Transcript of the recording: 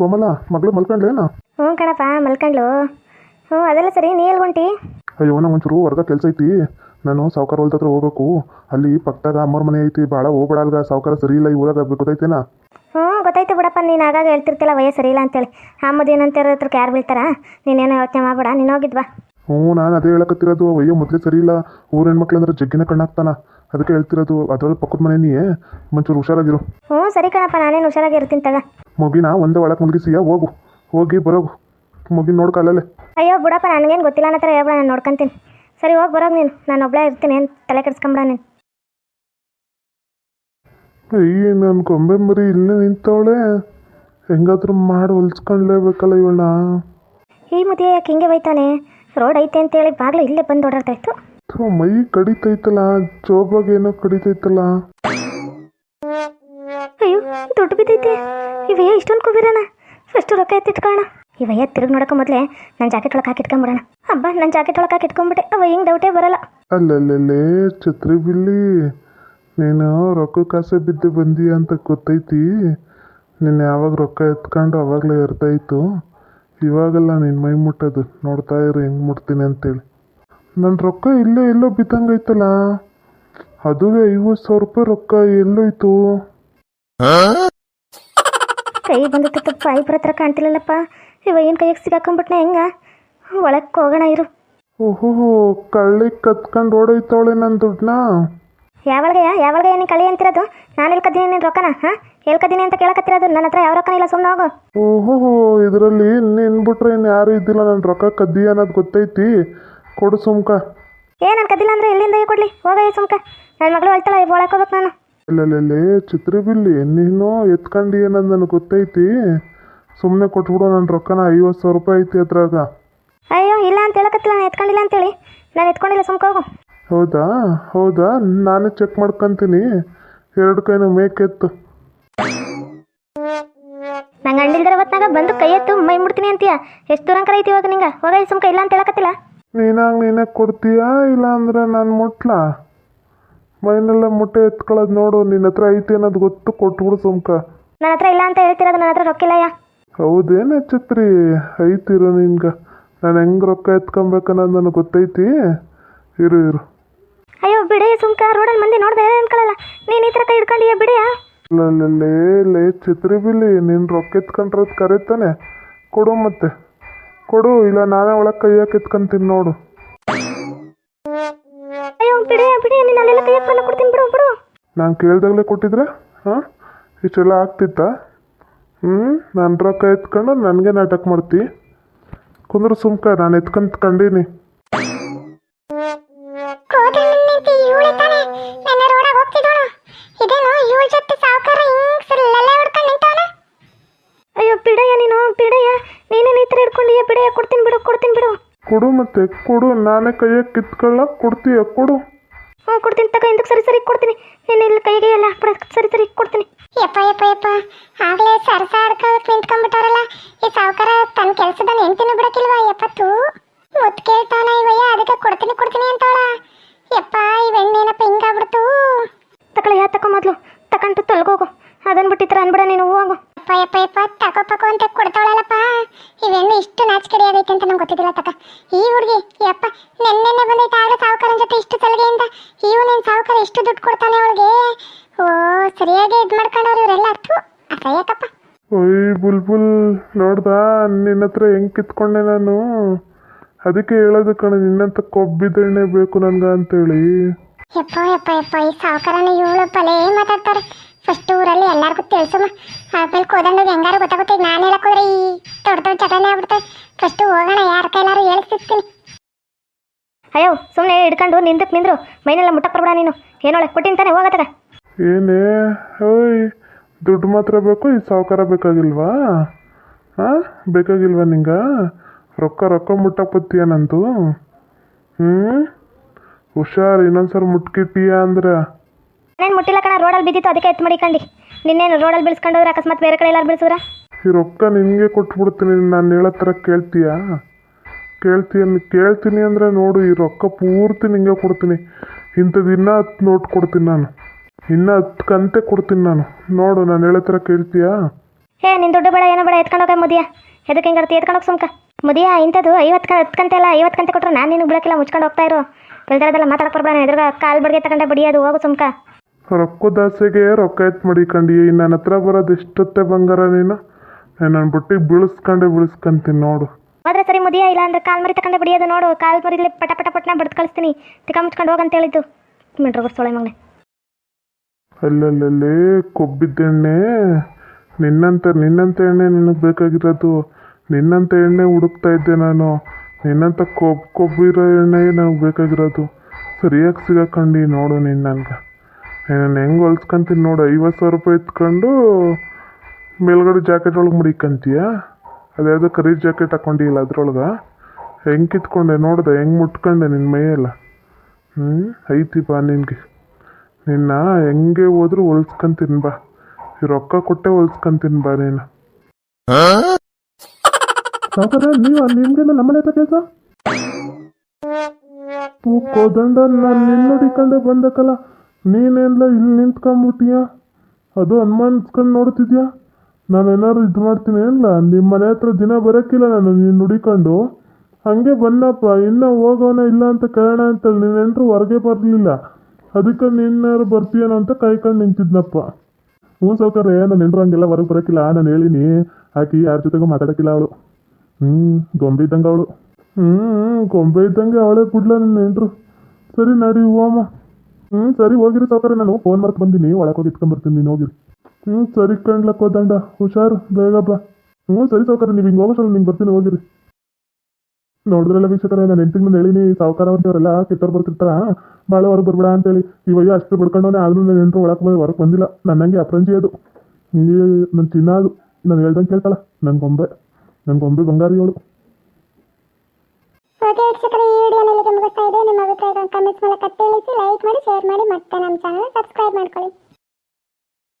ಕೋಮಲ ಮಗಳು ಮಲ್ಕೊಂಡ್ಲೇನ ಹ್ಞೂ ಕಣಪ್ಪ ಮಲ್ಕೊಂಡ್ಲು ಹ್ಞೂ ಅದೆಲ್ಲ ಸರಿ ನೀ ಎಲ್ಲಿ ಹೊಂಟಿ? ಅಯ್ಯೋ ನಂಗೆ ಒಂಚೂರು ಹೊರ್ಗ ಕೆಲಸ ಐತಿ. ನಾನು ಸಾವುಕಾರ ಹೊಲ್ದ ಹತ್ರ ಹೋಗ್ಬೇಕು. ಅಲ್ಲಿ ಪಕ್ಕದಾಗ ಅಮ್ಮರ ಮನೆ ಐತಿ ಭಾಳ ಹೋಗ್ಬೇಡಲ್ಗ ಸಾವುಕಾರ ಸರಿ ಇಲ್ಲ ಈ ಊರಾಗ ಗೊತ್ತೈತೇನಾ? ಹ್ಞೂ ಗೊತ್ತಾಯ್ತು ಬಿಡಪ್ಪ ನೀನು ಆಗಾಗ ಹೇಳ್ತಿರ್ತಿಲ್ಲ ವಯಸ್ಸು ಸರಿ ಇಲ್ಲ ಅಂತೇಳಿ. ಆ ಮದುವೆ ಹತ್ರ ಯಾರು ಬೀಳ್ತಾರ? ನೀನೇನೋ ಯೋಚನೆ ಮಾಡ್ಬೇಡ ನೀನು ಹೋಗಿದ್ವಾ ಹ್ಞೂ ನಾನು ಅದೇ ಹೇಳಕತ್ತಿರೋದು. ಅಯ್ಯೋ ಮೊದಲೇ ಸರಿ ಇಲ್ಲ. ಊರ ಹೆಣ್ಮಕ್ಳು ಅಂದ್ರೆ ಜಗ್ಗಿನ ಕಣ್ಣಾಗ್ತಾನ. ಅದಕ್ಕೆ ಹೇಳ್ತಿರೋದು ಅದ್ರಲ್ಲಿ ಪಕ್ಕದ ಮನೆ ನೀ ಒಂಚೂರು ಹುಷಾರಾಗಿರು. ಹ್ಞೂ ಸರಿ ಕಣಪ್ಪ ನಾನೇನು ಹುಷಾರಾಗಿ ಇರ್ತೀನಿ ತಗ. ಮಗಿನ ಒಂದೇ ಒಳಗೆ ಮಲಗಿಸಿಯ ಹೋಗು ಹೋಗಿ ಬರೋಗು ಮಗಿನ ನೋಡ್ಕ ಅಲ್ಲಲ್ಲೇ ಅಯ್ಯೋ ಬಿಡಪ್ಪ ನನಗೇನು ಗೊತ್ತಿಲ್ಲ ಅನ್ನೋ ಥರ ಹೇಳ್ಬೇಡ ನಾನು ನೋಡ್ಕೊಂತೀನಿ. ಸರಿ ಹೋಗಿ ಬರೋಗ ನೀನು ನಾನು ಒಬ್ಬಳೇ ಇರ್ತೀನಿ ಏನು ತಲೆ ಕೆಡಿಸ್ಕೊಂಬಿಡ ನೀನು. ಅಯ್ಯ ನಾನು ಗೊಂಬೆ ಮರಿ ಇಲ್ಲೇ ನಿಂತವಳೆ. ಹೆಂಗಾದ್ರೂ ಮಾಡಿ ಹೊಲ್ಸ್ಕೊಂಡ್ಲೇಬೇಕಲ್ಲ ಇವಳ ಈ ಮದುವೆ ಯಾಕೆ ಹಿಂಗೆ ಬೈತಾನೆ ರೋಡ್ ಐತೆ ಅಂತ ಹೇಳಿ ಬಾಗ್ಲು ಇಲ್ಲೇ ಬಂದು ಓಡಾಡ್ತಾ ಇತ್ತು ಮೈ ಕಡಿತೈತಲ್ಲ ಜೋಬಾಗ ಏನೋ ಕಡಿತೈತಲ್ಲ. ಅಯ್ಯೋ ದುಡ್ಡು ಬಿದ್ದೈತೆ. ಇವಯ್ಯ ಇಷ್ಟೊಂದು ಕುಬಿರಣ ಫಸ್ಟ್ ರೊಕ್ಕ ಎತ್ತಿಟ್ಕೊಳ್ಳೋಣ ಇವಯ್ಯ ತಿರುಗಿ ನೋಡಕ್ಕೆ ಮೊದಲೇ ನನ್ನ ಜಾಕೆಟ್ ಒಳಗೆ ಹಾಕಿ ಇಟ್ಕೊಂಬಿಡೋಣ ಹಬ್ಬ ನನ್ನ ಜಾಕೆಟ್ ಒಳಗೆ ಹಾಕಿ ಇಟ್ಕೊಂಬಿಟ್ಟೆ ಅವ ಹಿಂಗೆ ಡೌಟೇ ಬರಲ್ಲ. ಅಲ್ಲಲ್ಲೇ ಛತ್ರಿ ಬಿಲ್ಲಿ ನೀನು ರೊಕ್ಕ ಕಾಸೆ ಬಿದ್ದು ಬಂದಿ ಅಂತ ಗೊತ್ತೈತಿ. ನೀನು ಯಾವಾಗ ರೊಕ್ಕ ಎತ್ಕೊಂಡು ಅವಾಗಲೇ ಇರ್ತಾಯಿತ್ತು ಇವಾಗಲ್ಲ ನೀನು ಮೈ ಮುಟ್ಟೋದು. ನೋಡ್ತಾ ಇರು ಹೆಂಗೆ ಮುಟ್ತೀನಿ ಅಂತೇಳಿ. ನನ್ನ ರೊಕ್ಕ ಇಲ್ಲೇ ಎಲ್ಲೋ ಬಿದ್ದಂಗೈತಲ್ಲ ಅದುವೇ ಐವತ್ತು ಸಾವಿರ ರೂಪಾಯಿ ರೊಕ್ಕ ಎಲ್ಲೋಯ್ತು. ಕೈ ಬಂದಿತ್ತು ತಪ್ಪ ಐಬ್ರ ಹತ್ರ ಕಾಣ್ತಿಲ್ಲಲ್ಲಪ್ಪ. ಇವ ಏನು ಕೈಯಾಗ ಸಿಗಾಕೊಂಬಿಟ್ನ ಹೆಂಗ? ಒಳಕ್ಕೆ ಹೋಗೋಣ ಇರು. ಓಹೋ ಕಳ್ಳಿ ಕತ್ಕೊಂಡು ಓಡೋಯ್ತಾವಳೆ ನನ್ನ ದುಡ್ಡನ್ನ? ಯಾವಾಗಯ್ಯ ಯಾವಾಗ ನೀನು ಕಳಿ ಅಂತಿರೋದು? ನಾನು ಹೇಳ್ಕದಿನಿ ನಿನ್ನ ನೀನು ರೊಕ್ಕನ ಹಾಂ? ಎಲ್ಲಿ ಕದ್ದೀನಿ ಅಂತ ಕೇಳಕತ್ತಿರೋದು? ನನ್ನ ಹತ್ರ ಯಾವ ರೊಕ್ಕನ ಇಲ್ಲ ಸುಮ್ಮನೆ ಹೋಗು. ಓಹೋ ಇದರಲ್ಲಿ ನಿನ್ ಬಿಟ್ರೆ ಇನ್ನು ಯಾರು ಇದ್ದಿಲ್ಲ ನನ್ನ ರೊಕ್ಕ ಕದ್ದಿ ಅನ್ನೋದು ಗೊತ್ತೈತಿ. ಕೊಡು ಸುಮ್ಕ. ಏ ನಾನು ಕದ್ದಿಲ್ಲ ಅಂದ್ರೆ ಎಲ್ಲಿಂದ ಕೊಡ್ಲಿ? ಹೋಗಯ್ಯ ಸುಮ್ಕ. ನನ್ನ ಮಗಳು ಹೇಳ್ತಾಳೆ ಒಳಗೆ ಹೋಗ್ಬೇಕು ನಾನು. ಇಲ್ಲಲ್ಲೇ ಚಿತ್ರ ಬಿಲ್ಲಿ ನೀನು ಎತ್ಕೊಂಡು ಅನ್ನೋದು ನನಗೆ ಗೊತ್ತೈತಿ. ಸುಮ್ಮನೆ ಕೊಟ್ಬಿಡು ನನ್ನ ರೊಕ್ಕನ ಐವತ್ತು ಸಾವಿರ ರೂಪಾಯಿ ಐತಿ ಅದ್ರಾಗ. ಅಯ್ಯೋ ಇಲ್ಲ ಅಂತ ಹೇಳಕತ್ತಿಲ್ಲ ನಾನು ಎತ್ಕೊಂಡಿಲ್ಲ ಅಂತೇಳಿ. ನಾನು ಎತ್ಕೊಂಡಿಲ್ಲ ಸುಮ್ಕ ಹೋಗು. ಹೌದಾ? ಹೌದಾ? ನಾನು ಚೆಕ್ ಮಾಡ್ಕೊಂತೀನಿ. ಎರಡು ಕೈನು ಮೇಕೆತ್ತು. ನಂಗೆ ಅಂಡಿಲ್ದಿರ ಹೊತ್ನಾಗ ಬಂದು ಕೈ ಎತ್ತು ಮೈ ಮುಡ್ತೀನಿ ಅಂತೀಯ. ಎಷ್ಟು ದೂರಂಕರ ಐತಿ ಇವಾಗ ನಿಂಗೆ? ಹೋಗ ಸುಮ್ಕ ಇಲ್ಲ ಅಂತ ಹೇಳಕತ್ತಿಲ್ಲ. ನೀನಾಗ ನೀನೇ ಕೊಡ್ತೀಯಾ? ಇಲ್ಲ ಅಂದ್ರೆ ನಾನು ಮುಟ್ಲಾ? ಮೈನೆಲ್ಲ ಮೊಟ್ಟೆ ಎತ್ಕೊಳ್ಳೋದು ನೋಡು ನಿನ್ನ ಹತ್ರ ಐತೆ ಅನ್ನೋದು ಗೊತ್ತು ಕೊಟ್ಬಿಡು ಸುಮ್ಕ. ನನ್ನ ಹತ್ರ ಇಲ್ಲ ಅಂತ ಹೇಳ್ತಿರೋದು ನನ್ನ ಹತ್ರ ರೊಕ್ಕ ಹೌದೇನು ಹೌದೇನ ಛತ್ರಿ ಐತಿರೋ ನಿನ್ಗೆ. ನಾನು ಹೆಂಗೆ ರೊಕ್ಕ ಎತ್ಕೊಬೇಕನ್ನೋದು ನನಗೆ ಗೊತ್ತೈತಿ. ಇರು ಇರು. ಅಯ್ಯೋ ಬಿಡಿ ಸುಮ್ಕ. ರೋಡಲ್ಲಿ ಮಂದಿ ನೋಡ್ದೆ ಅನ್ಕೊಳ್ಳಲ್ಲ ನೀನು ಈ ಥರ ಕೈ ಹಿಡ್ಕೊಂಡಿಯ ಬಿಡಿಯಾ ಲೇ ಲೇ ಚಿತ್ರಿ ಬಿಲ್ಲಿ ನಿನ್ನ ರೊಕ್ಕ ಎತ್ಕೊಂಡ್ರದ್ದು ಕರೀತಾನೆ. ಕೊಡು ಮತ್ತೆ. ಕೊಡು ಇಲ್ಲ ನಾನೇ ಒಳಗೆ ಕೈ ಹಾಕಿ ಎತ್ಕೊಂತೀನಿ ನೋಡು. ಬಿಡಿ ಬಿಡಿ ನೀನು ಅಲ್ಲೆಲ್ಲ ಕೈ ಹಾಕೊಂಡು ಕೊಡ್ತೀನಿ ಬಿಡು ಬಿಡು. ನಾನು ಕೇಳ್ದಾಗಲೇ ಕೊಟ್ಟಿದ್ರೆ ಹಾಂ? ಇಷ್ಟೆಲ್ಲ ಆಗ್ತಿತ್ತಾ? ಹ್ಞೂ ನಾನು ರೊಕ್ಕ ಎತ್ಕೊಂಡು ನನಗೆ ನಾಟಕ ಮಾಡ್ತಿ. ಕುಂದ್ರ ಸುಮ್ಕ ನಾನು ಎತ್ಕೊಂತ ಕಂಡೀನಿ. ಅಯ್ಯೋ ಬಿಡಯ್ಯ ನೀನು ಬಿಡಯ್ಯ. ನೀನೇ ನಿತ್ರ ಹಿಡ್ಕೊಂಡಿಯ? ಬಿಡಯ್ಯ ಕೊಡ್ತೀನಿ ಬಿಡು ಕೊಡ್ತೀನಿ ಬಿಡು. ಕೊಡು ಮತ್ತೆ ಕೊಡು. ನಾನೇ ಕೈಯಾಗ ಕಿತ್ಕೊಳ್ಳ ಕೊಡ್ತೀಯ? ಕೊಡು. ಹ್ಞೂ, ಕೊಡ್ತೀನಿ ತಗೋ, ಹಿಂದಕ್ಕೆ ಸರಿ ಸರಿ ಕೊಡ್ತೀನಿ. ನೀನು ಇಲ್ಲಿ ಕೈಗೆ ಎಲ್ಲ ಹಾಕ್ಬಿಡ ಸರಿ ಸರಿ ಕೊಡ್ತೀನಿ. ಯಪ್ಪ ಯಪ್ಪ ಯಪ್ಪ. ಆಗ್ಲೇ ಸರಸ ಆಡ್ಕೊಳಕ್ ನಿಂತ್ಕೊಂಡ್ಬಿಟ್ಟವ್ರಲ್ಲ, ಈ ಸಾವುಕಾರ ತನ್ನ ಕೆಲ್ಸದ ಹೆಂಡ್ತಿನೂ ಬಿಡಕ್ಕಿಲ್ವಾ? ತೂ ಮುತ್ ಕೇಳ್ತಾನ ಇವಯ್ಯ ಅದಕ್ಕೆ ಕೊಡ್ತೀನಿ. ಹುಡುಗಿ ಯಪ್ಪ ನೆನ್ನೆನೆ ಬಂದೈತೆ ಆಗ ಸಾವುಕಾರನ ಜೊತೆ ಇಷ್ಟು ಸಲಗೆಯಿಂದ ಇವು ನಿನ್ ಸಾವುಕಾರ ಎಷ್ಟು ದುಡ್ಡು ಕೊಡ್ತಾನೆ ಅವಳಿಗೆ? ಓ ಸರಿಯಾಗಿ ಇದು ಮಾಡ್ಕೊಂಡವ್ರು ಇವರೆಲ್ಲ ಅರ್ಥು ಅಸಹ್ಯಕಪ್ಪ ಬುಲ್ ಬುಲ್ ನೋಡ್ದಾ ನಿನ್ನ ಹತ್ರ ಹೆಂಗ್ ಕಿತ್ಕೊಂಡೆ ನಾನು? ಅದಕ್ಕೆ ಹೇಳೋದು ಕಣ ನಿನ್ನಂತ ಕೊಬ್ಬಿದ್ದೆಣ್ಣೆ ಬೇಕು ನನ್ಗ ಅಂತೇಳಿ ಯಪ್ಪ ಯಪ್ಪ ಯಪ್ಪ ಈ ಸಾವುಕಾರನ ಇವಳು ಪಲೇ ಮಾತಾಡ್ತಾರೆ. ಫಸ್ಟ್ ಊರಲ್ಲಿ ಎಲ್ಲರಿಗೂ ತಿಳಿಸಮ್ಮ. ಆಮೇಲೆ ಕೋದಂಡಗೆ ಹೆಂಗಾರು ಗೊತ್ತಾಗುತ್ತೆ ನಾನು ಹೇಳಕ್ ಹೋದ್ರೆ ಈ ದೊಡ್ಡ ದೊಡ್ಡ ಚಟನೆ ಆಗ್ಬಿಡ್ತವೆ ಫಸ್ಟ್ ಹೋಗೋಣ ಯಾರ ಕೈಲಾರು ಹೇಳ್ತಿರ್ತೀನಿ. ಅಯ್ಯೋ ಸುಮ್ಮನೆ ಹಿಡ್ಕೊಂಡು ನಿಂದಕ್ಕೆ ನಿಂದ್ರು. ಮೈನೆಲ್ಲ ಮುಟ್ಟಕ್ಕೆ ಬರ್ಬೇಡ ನೀನು. ಏನೋಳೆ ಕೊಟ್ಟಿನ ತಾನೆ ಹೋಗತ್ತಗ ಏನೇ? ಹೋಯ್ ದುಡ್ಡು ಮಾತ್ರ ಬೇಕು ಈ ಸಾವುಕಾರ ಬೇಕಾಗಿಲ್ವಾ? ಹಾಂ ಬೇಕಾಗಿಲ್ವಾ ನಿಂಗೆ? ರೊಕ್ಕ ರೊಕ್ಕ ಮುಟ್ಟಕ್ಕೆ ಬತ್ತೀಯ ನಂದು? ಹ್ಞೂ ಹುಷಾರು ಇನ್ನೊಂದ್ಸಲ ಮುಟ್ಕಿಟ್ಟೀಯ ಅಂದ್ರೆ? ನಾನು ಮುಟ್ಟಿಲ್ಲ ಕಣ ರೋಡಲ್ಲಿ ಬಿದ್ದಿತ್ತು ಅದಕ್ಕೆ ಎತ್ತು ಮಡಿಕಂಡು. ನಿನ್ನೇನು ರೋಡಲ್ಲಿ ಬೀಳ್ಸ್ಕೊಂಡೋದ್ರೆ ಅಕಸ್ಮಾತ್ ಬೇರೆ ಕಡೆ ಎಲ್ಲಾರು ಬೀಳ್ಸಿದ್ರ? ಈ ರೊಕ್ಕ ನಿನಗೆ ಕೊಟ್ಬಿಡ್ತೀನಿ ನಾನು ಹೇಳೋ ಥರ ಕೇಳ್ತೀಯಾ? ಕೇಳ್ತೀಯ ಕೇಳ್ತೀನಿ ಅಂದರೆ ನೋಡು ಈ ರೊಕ್ಕ ಪೂರ್ತಿ ನಿಂಗೆ ಕೊಡ್ತೀನಿ. ಇಂಥದ್ದು ಇನ್ನೂ ಹತ್ತು ನೋಟ್ ಕೊಡ್ತೀನಿ ನಾನು. ಇನ್ನೂ ಹತ್ತು ಕಂತೆ ಕೊಡ್ತೀನಿ ನಾನು. ನೋಡು ನಾನು ಹೇಳೋ ಥರ ಕೇಳ್ತೀಯಾ? ಏ ನಿನ್ನ ದುಡ್ಡು ಬೇಡ ಏನೋ ಬೇಡ ಎತ್ಕೊಂಡು ಹೋಗ ಮುದಿಯ. ಎದಕ್ಕೆ ಹಿಂಗೆ ಇರ್ತಿ ಎತ್ಕೊಂಡು ಹೋಗಿ ಸುಮ್ಕ. ಮುದಿಯ ಇಂಥದ್ದು ಐವತ್ತು ಹತ್ತು ಕಂತೆ ಅಲ್ಲ ಐವತ್ತು ಕಂತೆ ಕೊಟ್ಟರು ನಾನು ನಿನ್ನ ಬಿಡಕ್ಕಿಲ್ಲ ಮುಚ್ಕೊಂಡು ಹೋಗ್ತಾ ಇರು. ಬೆಳ್ದರದೆಲ್ಲ ಮಾತಾಡಕ್ಕೆ ಬರ್ಬೇಡ ಎದುರುಗ ಕಾಲು ಬಡಿಗೆ ತಗೊಂಡೆ ಬಡಿಯೋದು ಹೋಗು ಸುಮ್ಕ. ರೊಕ್ಕದ ಆಸೆಗೆ ರೊಕ್ಕ ಎತ್ ಮಡಿಕಂಡಿ ನನ್ನ ಹತ್ರ ಬರೋದು ಎಷ್ಟೊತ್ತೆ ಬಂಗಾರ ನೀನು? ನನ್ನ ಬುಟ್ಟಿಗೆ ಬೀಳಿಸ್ಕೊಂಡೆ ಬೀಳಿಸ್ಕೊಂತೀನಿ ನೋಡು. ಆದ್ರೆ ಸರಿ ಮುದಿಯ ಇಲ್ಲ ಅಂದ್ರೆ ಕಾಲ್ ಮರಿ ತಕೊಂಡೆ ಬಿಡಿಯೋದು ನೋಡು. ಕಾಲ್ ಮರಿಲಿ ಪಟ ಪಟ ಪಟ್ನ ಬಡ್ದು ಕಳಿಸ್ತೀನಿ. ತಿಕ್ಕ ಮುಚ್ಕೊಂಡು ಹೋಗಂತ ಹೇಳಿದ್ದು. ಮಿಂಟ್ರು ಸೊಳೆ ಮಗನೆ. ಅಲ್ಲಲ್ಲೇ ಕೊಬ್ಬಿದ್ದೆಣ್ಣೆ. ನಿನ್ನಂತ ನಿನ್ನಂತ ಎಣ್ಣೆ ನಿನಗೆ ಬೇಕಾಗಿರೋದು. ನಿನ್ನಂತ ಎಣ್ಣೆ ಹುಡುಕ್ತಾ ಇದ್ದೆ ನಾನು. ನಿನ್ನಂತ ಕೊಬ್ಬು ಕೊಬ್ಬಿರೋ ಎಣ್ಣೆ ನನಗೆ ಬೇಕಾಗಿರೋದು. ಸರಿಯಾಗಿ ಸಿಗಕ್ಕಂಡು ನೋಡು ನೀನು ನನಗೆ. ನಾನು ಹೆಂಗೆ ಹೊಲ್ಸ್ಕೊಂತೀನಿ ನೋಡು ಐವತ್ತು ಸಾವಿರ ರೂಪಾಯಿ ಎತ್ಕೊಂಡು ಮೇಲ್ಗಡೆ ಜಾಕೆಟ್ ಒಳಗೆ ಮುಡಿಕಂತೀಯ? ಅದ್ಯಾವುದೋ ಕರಿ ಜಾಕೆಟ್ ಹಾಕೊಂಡಿಲ್ಲ ಅದ್ರೊಳಗೆ. ಹೆಂಗೆ ಕಿತ್ಕೊಂಡೆ ನೋಡಿದೆ, ಹೆಂಗೆ ಮುಟ್ಕೊಂಡೆ ನಿನ್ನ ಮೈಯೆಲ್ಲ? ಹ್ಞೂ ಐತಿ ಬಾ ನಿನಗೆ. ನಿನ್ನ ಹೆಂಗೆ ಹೋದ್ರು ಹೊಲ್ಸ್ಕೊಂತೀನಿ ಬಾ. ರೊಕ್ಕ ಕೊಟ್ಟೆ ಹೊಲ್ಸ್ಕೊಂತೀನಿ ಬಾ ನೀನು. ನೀವು ನಿಮ್ಗೇನು ನಮ್ಮನೆ ಕೆಲಸ? ಕೋದಂಡ ನಾನು ನಿನ್ನ ನೋಡಿಕೊಂಡೆ ಬಂದಕ್ಕಲ್ಲ ನೀನೆಲ್ಲ ಇಲ್ಲಿ ನಿಂತ್ಕೊಂಬಿಟ್ಟಿಯ ಅದು ಅನುಮಾನಿಸ್ಕೊಂಡು ನೋಡ್ತಿದ್ಯಾ? ನಾನು ಏನಾದ್ರು ಇದು ಮಾಡ್ತೀನಿ ಇಲ್ಲ ನಿಮ್ಮ ಮನೆ ಹತ್ರ ದಿನ ಬರೋಕ್ಕಿಲ್ಲ ನಾನು ನೀನು ನುಡಿಕೊಂಡು. ಹಂಗೆ ಬಂದಪ್ಪ ಇನ್ನೂ ಹೋಗೋಣ ಇಲ್ಲ ಅಂತ ಕೇಳೋಣ ಅಂತೇಳಿ ನೀನೆಂಟ್ರು ಹೊರಗೆ ಬರಲಿಲ್ಲ. ಅದಕ್ಕೆ ನಿನ್ನಾರು ಬರ್ತೀಯೇನೋ ಅಂತ ಕಾಯ್ಕೊಂಡು ನಿಂತಿದ್ನಪ್ಪ. ಹ್ಞೂ ಸೌಕರ್ಯ ನಾನು ನೆಂಟ್ರು ಹಂಗೆಲ್ಲ ಹೊರಗೆ ಬರೋಕ್ಕಿಲ್ಲ ನಾನು ಹೇಳಿನಿ. ಆಕಿ ಯಾರ ಜೊತೆಗೂ ಮಾತಾಡೋಕ್ಕಿಲ್ಲ ಅವಳು. ಹ್ಞೂ, ಗೊಂಬೆ ಇದ್ದಂಗೆ ಅವಳು. ಹ್ಞೂ, ಗೊಂಬೆ ಇದ್ದಂಗೆ ಅವಳೇ ಬಿಡ್ಲ ನಿನ್ನ ನೆಂಟರು ಸರಿ ನಡಿ ಹೋಮ ಹ್ಞೂ ಸರಿ, ಹೋಗಿರಿ ಸೌಕರ್ಯ ನಾನು. ಫೋನ್ ಮರ್ತು ಬಂದೀನಿ. ಒಳಗೆ ಹೋಗಿ ಇಟ್ಕೊಂಬರ್ತೀನಿ ನೀನು, ಹೋಗಿರಿ. ಹ್ಞೂ ಸರಿ ಕಣ್ಲಕ್ಕ ದಂಡ. ಹುಷಾರು, ಬೇಗ ಬಾ. ಹ್ಞೂ ಸರಿ ಸಾವುಕಾರ, ನೀವು ಹಿಂಗೆ ಹೋಗೋಸಲ್ಲ ನಿಂಗೆ ಬರ್ತೀನಿ, ಹೋಗಿರಿ. ನೋಡಿದ್ರಲ್ಲ ವೀಕ್ಷಕರೇ, ನಾನು ಎಂಟಿಗೆ ಮುಂದೆ ಹೇಳಿನಿ, ಸಾವುಕಾರ ಅವ್ರವರೆಲ್ಲ ಕಿತ್ತವ್ರು ಬರ್ತಿರ್ತಾರ. ಭಾಳ ಹೊರಗೆ ಬರ್ಬೇಡ ಅಂತೇಳಿ. ಇವಯ್ಯ ಅಷ್ಟು ಬಿಡ್ಕೊಂಡವನೇ, ಆದ್ರೂ ನಾನು ಎಂಟ್ರು ಒಳಗೆ ಬಂದು ಹೊರಗೆ ಬಂದಿಲ್ಲ. ನನ್ನಂಗೆ ಅಪ್ರಂಜಿ ಅದು. ಹಿಂಗೆ ನನ್ನ ಚಿನ್ನ ಅದು. ನಾನು ಹೇಳ್ದಂಗೆ ಕೇಳ್ತಾಳ. ನನ್ನ ಗೊಂಬೆ. ನನ್ನ ಗೊಂಬೆ ಬಂಗಾರಿ ಅವಳು. ಓಕೆ ವೀಕ್ಷಕರೇ, ಈ ವಿಡಿಯೋನಲ್ಲಿ ಮುಗಿಸ್ತಾ ಇದೆ ನಿಮ್ಮ ಅಭಿಪ್ರಾಯಗಳನ್ನು ಕಮೆಂಟ್ಸ್ ಮೂಲಕ ತಿಳಿಸಿ ಲೈಕ್ ಮಾಡಿ ಶೇರ್ ಮಾಡಿ, ಮತ್ತೆ ನಮ್ಮ ಚಾನಲ್ ಸಬ್ಸ್ಕ್ರೈಬ್ ಮಾಡ್ಕೊಳ್ಳಿ.